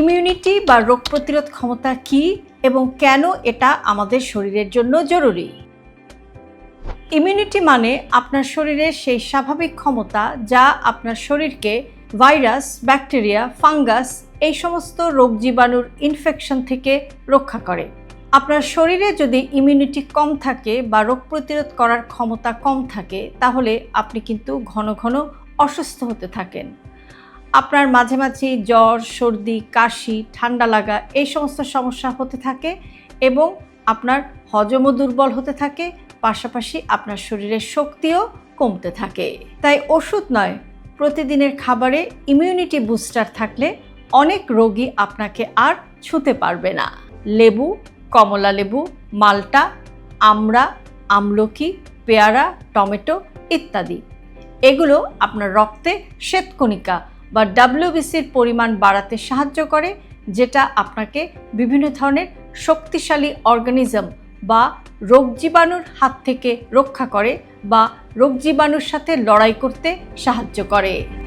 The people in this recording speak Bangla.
ইমিউনিটি বা রোগ প্রতিরোধ ক্ষমতা কি এবং কেন এটা আমাদের শরীরের জন্য জরুরি? ইমিউনিটি মানে আপনার শরীরের সেই স্বাভাবিক ক্ষমতা যা আপনার শরীরকে ভাইরাস ব্যাকটেরিয়া ফাঙ্গাস এই সমস্ত রোগ জীবাণুর ইনফেকশন থেকে রক্ষা করে। আপনার শরীরে যদি ইমিউনিটি কম থাকে বা রোগ প্রতিরোধ করার ক্ষমতা কম থাকে, তাহলে আপনি কিন্তু ঘন ঘন অসুস্থ হতে থাকেন। আপনার মাঝে মাঝে জ্বর, সর্দি, কাশি, ঠান্ডা লাগা এই সমস্ত সমস্যা হতে থাকে এবং আপনার হজমও দুর্বল হতে থাকে, পাশাপাশি আপনার শরীরের শক্তিও কমতে থাকে। তাই ওষুধ নয়, প্রতিদিনের খাবারে ইমিউনিটি বুস্টার থাকলে অনেক রোগী আপনাকে আর ছুতে পারবে না। লেবু, কমলা লেবু, মাল্টা, আমড়া, আমলকি, পেয়ারা, টমেটো ইত্যাদি। এগুলো আপনার রক্তে শ্বেতকণিকা বা ডাব্লিউবিসির পরিমাণ বাড়াতে সাহায্য করে, যেটা আপনাকে বিভিন্ন ধরনের শক্তিশালী অর্গানিজম বা রোগ জীবাণুর হাত থেকে রক্ষা করে বা রোগ জীবাণুর সাথে লড়াই করতে সাহায্য করে।